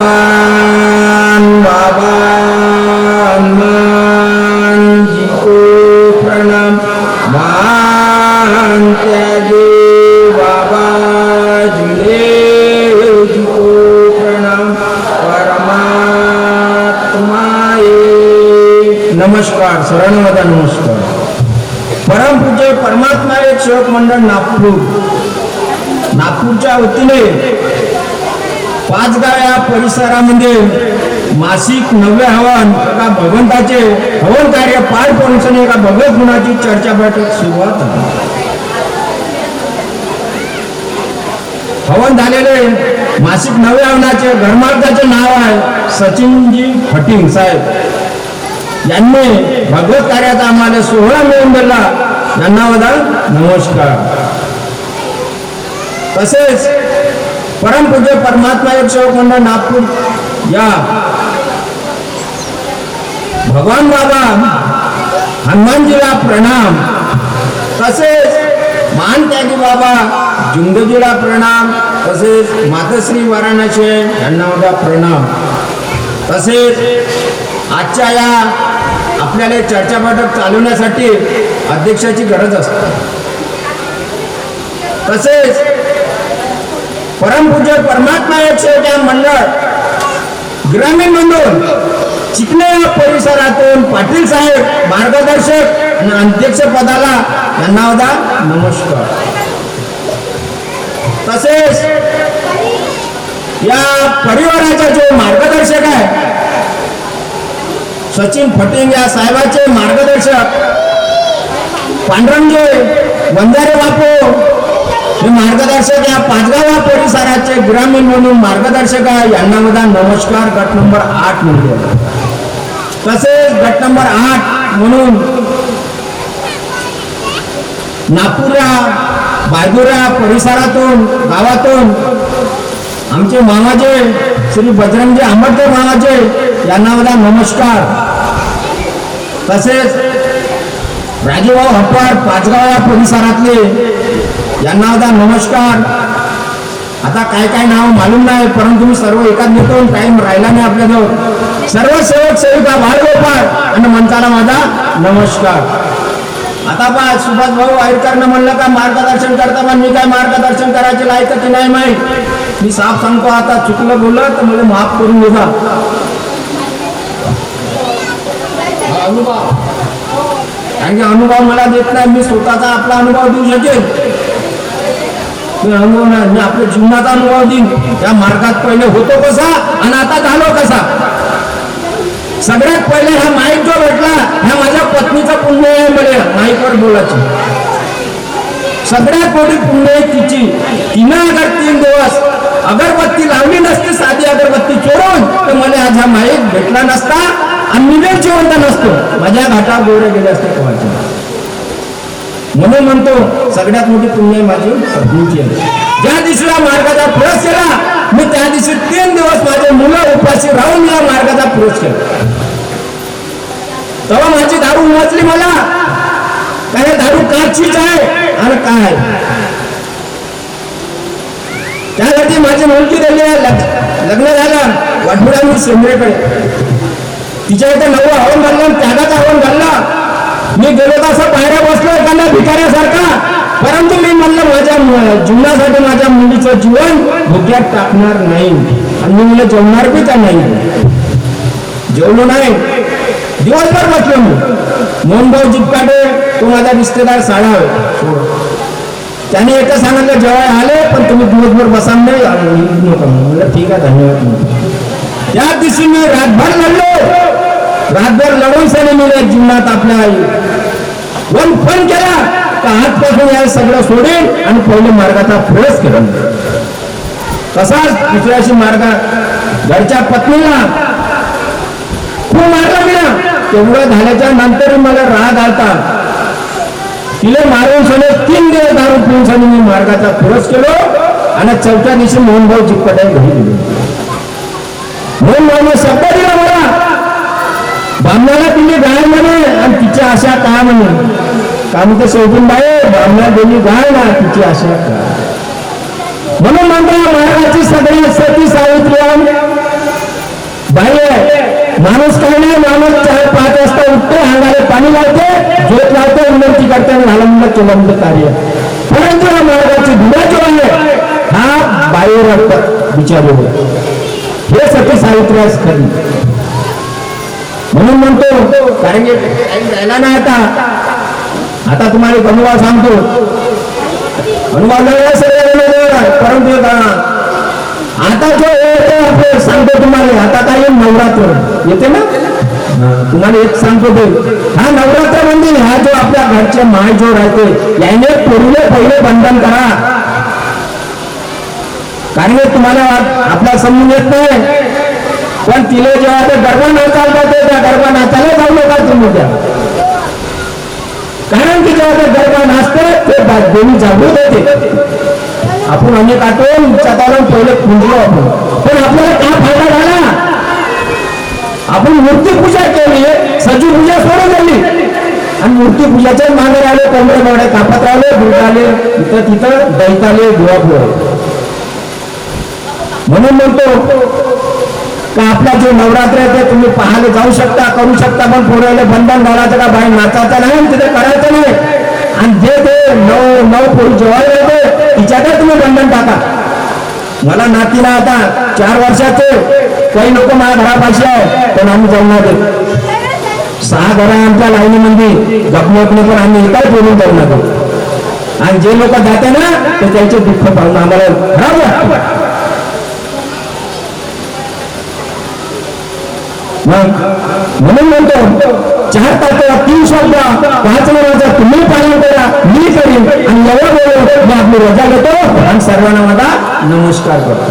नमस्कार हनुमान जी को प्रणाम नमस्कार परमात्मा एक सेवक मंडळ नागपूर नागपूरच्या वतीने पाचगाव या परिसरामध्ये मासिक नव्य हवन एका भगवंताचे हवन कार्य पार पडून एका भगवत गुणाची चर्चा बैठक सुरुवात हवन झालेले मासिक नवे हवनाचे घरमालकाचे नाव आहे सचिनजी फटिंग साहेब. यांनी भगवत कार्याचा आम्हाला सोहळा मिळून दिला. यांना वदा नमस्कार. तसेच परमपूज्य परमात्मा एक सेवक नागपूर. या. भगवान बाबा हनुमानजीला प्रणाम. तसेच मान त्यागी बाबा जुंगजीला प्रणाम. तसेच मातश्री वाराणसी यांना माझा प्रणाम. तसेच आजच्या या आपल्याला चर्चा बैठक चालवण्यासाठी अध्यक्षाची गरज असते. तसेच परमपूज्य परमात्मा एक सेवक मंडळ ग्रामीण मंडळ चिखले परिसरातून पाटील साहेब मार्गदर्शक आणि अध्यक्ष पदाला यांना होता नमस्कार. तसेच या परिवाराचा जो मार्गदर्शक आहे सचिन फटिंग या साहेबाचे मार्गदर्शक पांडुरंगे वंजारे बापू हे मार्गदर्शक या पाचगाव परिसराचे ग्रामीण म्हणून मार्गदर्शक आहे. यांना माझा नमस्कार गट नंबर आठ म्हणजे तसेच गट नंबर आठ म्हणून नागपूरला बायगुरा परिसरातून गावातून आमचे मामाजे श्री बजरंगजी आंबेडकर मामाजे यांना माझा नमस्कार. तसेच राजेभाऊ हप्पाड पाचगाव या परिसरातले. यांना आता नमस्कार. आता काय काय नाव मालूम नाही परंतु मी सर्व एकाच घेतो टाइम राहिला नाही आपल्याजवळ. सर्व सेवक सेविका बाळगोपाळ आणि म्हणताना माझा नमस्कार. आता पहा सुभाष भाऊ आयरकरनं म्हणलं का मार्गदर्शन करता पण मी काय मार्गदर्शन करायचे लायक की नाही माहीत? मी साफ सांगतो आता चुकलं बोललं तर मला माफ करून देजा. अनुभव कारण की अनुभव मला देत नाही. मी स्वतःचा आपला अनुभव देऊ शकेन. मी अनुभव नाही मी आपल्या जीवनाचा अनुभव देईन. त्या मार्गात पहिले होतो कसा आणि आता झालो कसा? सगळ्यात पहिले हा माईक जो भेटला ह्या माझ्या पत्नीचा पुण्य आहे म्हणे माईकवर बोलायची. सगळ्यात मोठी पुण्य आहे तिची. तिनं अगर तीन दिवस अगरबत्ती लावली नसती साधी अगरबत्ती चोरून तर मला आज हा माईक भेटला नसता. आणि मी जिवंत नसतो. माझ्या घाटा गोऱ्या गेले असते कोणाच्या म्हणून म्हणतो सगळ्यात मोठी पुण्य माझी पत्नीची आहे. ज्या दिवशीला मार्गाचा पुरस केला मी त्या दिवशी तीन दिवस माझे मुलं उपाशी राहून या मार्गाचा पुरस केला. तेव्हा माझी दारू उमचली मला. काय दारू काचीच आहे आणि काय त्यासाठी माझी मुलगी दिली आहे. लग- लग्न झालं. वाटपुड्या मी सेंद्रेकडे तिच्या इथे नऊ हवन घाललं त्यागाचं हवन घालला मी गेलो तर असं पायऱ्या बसलो एखाद्या भिकाऱ्यासारखा. परंतु मी म्हणलं माझ्या जीवनासाठी माझ्या मुलीचं जीवन धोक्यात टाकणार नाही. आणि मी मुलं जेवणार बी का नाही? जेवलो नाही. दिवसभर बसलो मी. मोहनभाऊ जिपकाटे तो माझा रिश्तेदार साडा त्याने एकच सांगितलं जेव्हा आले पण तुम्ही दिवसभर बसा नाही नका म्हणलं ठीक आहे धन्यवाद. त्याच त्या दिवशी मी रातभर लढलो रातभर लढून सणी जीवनात आपल्या आई वन फोन केला का आजपासून या सगळं सोडेल आणि पहिले मार्गाचा फोडच केला तसाच दुसऱ्याशी मार्ग घरच्या पत्नीला खूप मारला गेला तेवढं झाल्याच्यानंतर मला राग आलता. तिला मारून सणे तीन दिवस दारू पिऊन सणे मी मार्गाचा फोडच केलो आणि चौथ्या दिवशी मोहनभाऊ चिपकट्या घरी गेलो. मोहनभाऊने शब्द दिला मला. बामणाला तिने गाय म्हणे आणि तिची आशा काय म्हणे? का म्हणते शोधून बाई बामणा दिली गाय ना तिची आशा का? म्हणून म्हणता महाराजाची सगळी सती सावित्री माणूस काय नाही माणूस चार पाच वाजता उठते अंगाला पाणी लावते झोप लावते उन्नती करते आणि झालं चोलंब कार्य. परंतु हा महाराजाची धुरा जो आहे. हा बाहेर विचारू हे सती सावित्र्यास खरी. म्हणून म्हणतो कारण की टाइम राहिला ना आता. आता तुम्हाला एक अनुभव सांगतो अनुभव परंतु आता जो येतो सांगतो तुम्हाला. आता काय नवरात्र. येते ना? तुम्हाला एक सांगतो ते. हा नवरात्र म्हणजे हा जो आपल्या घरचे माय जो राहते याने पूर्वी पहिले बंधन करा. कारण तुम्हाला आपला समजून येत नाही. पण तिला जेव्हा ते गरबा नाचायला जाते त्या गर्भ नाचायला जाऊ नका तुम्ही त्या कारण की जेव्हा ते गर्भ नाचते ते देवी जागृत होते. आपण अनेक आठवून चतावरून पहिले पुंजलो आपण. पण आपल्याला काय फायदा झाला? आपण मूर्ती पूजा केली सजीव पूजा सोडून झाली आणि मूर्ती मूर्तीपूजाच्याच मागे आले कोंबडे मोडे कापत राहिले दुर्ग आले तिथं तिथं दैताले गुवापुर म्हणून म्हणतो आपला जो नवरात्र आहे ते तुम्ही पाहायला जाऊ शकता करू शकता पण पोरायला बंधन घालायचं का बाहेर नाचायचं नाही तिथे करायचं नाही. आणि जे ते नऊ नऊ पोरी जेवायला येते तिच्याकडे तुम्ही बंधन टाका. मला नातीला आता चार वर्षाचे. काही लोक माझ्या घरापाशी आहे पण आम्ही जमणार नाही सहा घर आहे आमच्या लाईनीमध्ये. जखमोकणे पण आम्ही एकाच बोलून जाऊ नका आणि जे लोक जाते ना ते त्यांचे दुःख पाहून आम्हाला मग म्हणून म्हणतो चार तारखेला तीन शब्द पाच महिन्याचं तुम्ही पालन करा मी करीन. आणि एवढं बोलून मी आपली रजा घेतो. आणि सर्वांना माझा नमस्कार करतो.